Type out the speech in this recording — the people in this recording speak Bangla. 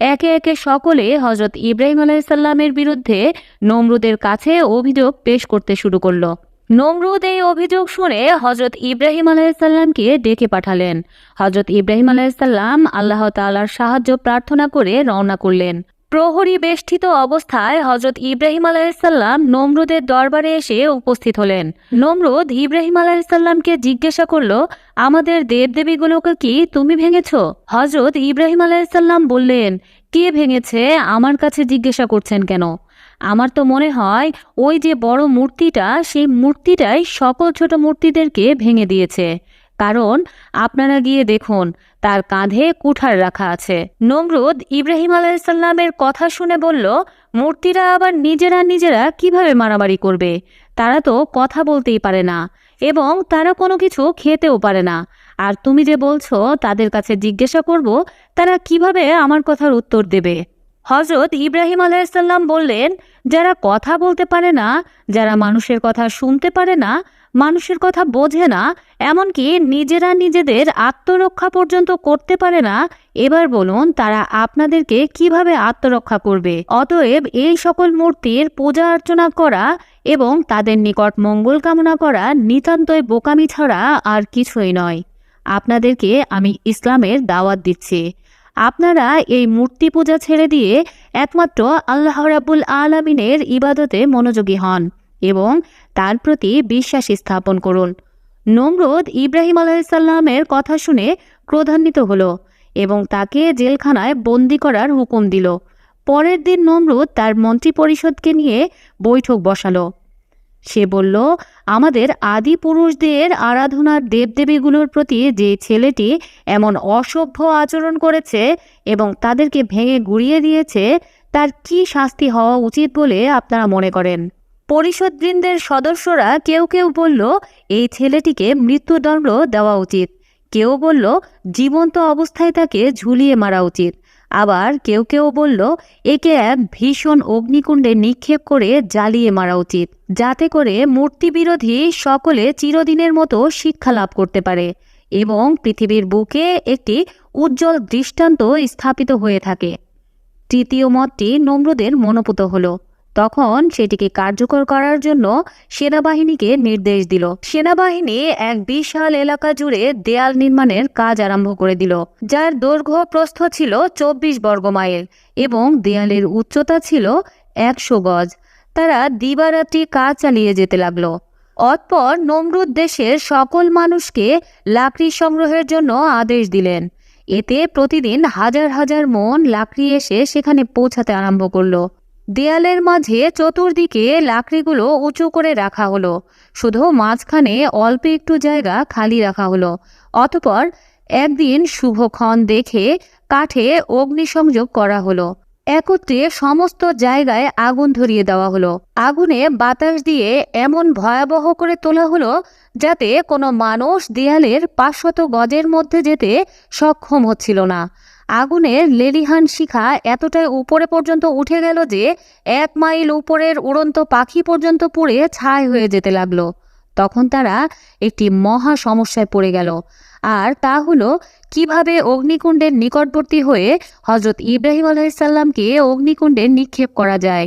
একে একে সকলে হজরত ইব্রাহিম আলাইসাল্লামের বিরুদ্ধে নমরুদের কাছে অভিযোগ পেশ করতে শুরু করল। নমরুদ এই অভিযোগ শুনে হজরত ইব্রাহিম আলাইসাল্লামকে ডেকে পাঠালেন। হজরত ইব্রাহিম আলাইসাল্লাম আল্লাহ তাল্লাহার সাহায্য প্রার্থনা করে রওনা করলেন। প্রহরী বেষ্টিত অবস্থায় হজরত ইব্রাহিম আলাইসাল্লাম নমরুদের দরবারে এসে উপস্থিত হলেন। নমরুদ ইব্রাহিম আলাইসাল্লামকে জিজ্ঞাসা করল, আমাদের দেবদেবীগুলোকে কি তুমি ভেঙেছ? হজরত ইব্রাহিম আলাইসাল্লাম বললেন, কে ভেঙেছে আমার কাছে জিজ্ঞাসা করছেন কেন? আমার তো মনে হয় ওই যে বড় মূর্তিটা, সেই মূর্তিটাই সকল ছোট মূর্তিদেরকে ভেঙে দিয়েছে। কারণ আপনারা গিয়ে দেখুন, তার কাঁধে কুঠার রাখা আছে। নমরুদ ইব্রাহিম আলাইসাল্লামের কথা শুনে বলল, মূর্তিরা আবার নিজেরা নিজেরা কীভাবে মারামারি করবে? তারা তো কথা বলতেই পারে না এবং তারা কোনো কিছু খেতেও পারে না। আর তুমি যে বলছো, তাদের কাছে জিজ্ঞাসা করব, তারা কীভাবে আমার কথার উত্তর দেবে? হজরত ইব্রাহিম আলাইসাল্লাম বললেন, যারা কথা বলতে পারে না, যারা মানুষের কথা শুনতে পারে না মানুষের কথা বোঝে না, এমনকি নিজেরা নিজেদের আত্মরক্ষা পর্যন্ত করতে পারে না। এবার বলুন, তারা আপনাদেরকে কীভাবে আত্মরক্ষা করবে? অতএব এই সকল মূর্তির পূজা অর্চনা করা এবং তাদের নিকট মঙ্গল কামনা করা নিতান্তই বোকামি ছাড়া আর কিছুই নয়। আপনাদেরকে আমি ইসলামের দাওয়াত দিচ্ছি। আপনারা এই মূর্তি পূজা ছেড়ে দিয়ে একমাত্র আল্লাহ রাবুল আলমিনের ইবাদতে মনোযোগী হন। এবং তার প্রতি বিশ্বাস স্থাপন করুন। নমরুদ ইব্রাহিম আলাইসাল্লামের কথা শুনে ক্রোধান্বিত হল এবং তাকে জেলখানায় বন্দি করার হুকুম দিল। পরের দিন নমরুদ তার মন্ত্রী পরিষদকে নিয়ে বৈঠক বসালো। সে বলল, আমাদের আদি পুরুষদের আরাধনার দেবদেবীগুলোর প্রতি যে ছেলেটি এমন অসভ্য আচরণ করেছে এবং তাদেরকে ভেঙে গুড়িয়ে দিয়েছে, তার কি শাস্তি হওয়া উচিত বলে আপনারা মনে করেন? পরিষদবৃন্দের সদস্যরা কেউ কেউ বলল, এই ছেলেটিকে মৃত্যুদণ্ড দেওয়া উচিত। কেউ বলল, জীবন্ত অবস্থায় তাকে ঝুলিয়ে মারা উচিত। আবার কেউ কেউ বলল, একে এক ভীষণ অগ্নিকুণ্ডে নিক্ষেপ করে জ্বালিয়ে মারা উচিত, যাতে করে মূর্তি বিরোধী সকলে চিরদিনের মতো শিক্ষা লাভ করতে পারে। এবং পৃথিবীর বুকে একটি উজ্জ্বল দৃষ্টান্ত স্থাপিত হয়ে থাকে। তৃতীয় মতটি নম্রদের মনোপুত হলো। তখন সেটিকে কার্যকর করার জন্য সেনাবাহিনীকে নির্দেশ দিল। সেনাবাহিনী এক বিশাল এলাকা জুড়ে দেয়াল নির্মাণের কাজ আরম্ভ করে দিল, যার দৈর্ঘ্য প্রস্থ ছিল চব্বিশ বর্গ মাইল এবং দেয়ালের উচ্চতা ছিল একশো গজ। তারা দিবারাত্রি কাজ চালিয়ে যেতে লাগল। অতপর নমরুদ দেশের সকল মানুষকে লাকড়ি সংগ্রহের জন্য আদেশ দিলেন। এতে প্রতিদিন হাজার হাজার মন লাকড়ি এসে সেখানে পৌঁছাতে আরম্ভ করল। দেয়ালের মাঝে চতুর্দিকে লাকড়িগুলো উঁচু করে রাখা হলো। শুধু মাঝখানে অল্প একটু জায়গা খালি রাখা হলো। অতপর একদিন শুভক্ষণ দেখে কাঠে অগ্নিসংযোগ করা হলো। একত্রে সমস্ত জায়গায় আগুন ধরিয়ে দেওয়া হলো। আগুনে বাতাস দিয়ে এমন ভয়াবহ করে তোলা হলো যাতে কোনো মানুষ দেয়ালের পাঁচশত গজের মধ্যে যেতে সক্ষম হচ্ছিল না। আগুনের লেলিহান শিখা এতটাই উপরে পর্যন্ত উঠে গেল যে এক মাইল উপরের উড়ন্ত পাখি পর্যন্ত পুড়ে ছাই হয়ে যেতে লাগল। তখন তারা একটি মহা সমস্যায় পড়ে গেল। আর তা হলো, কীভাবে অগ্নিকুণ্ডের নিকটবর্তী হয়ে হজরত ইব্রাহিম আলাইসাল্লামকে অগ্নিকুণ্ডে নিক্ষেপ করা যায়?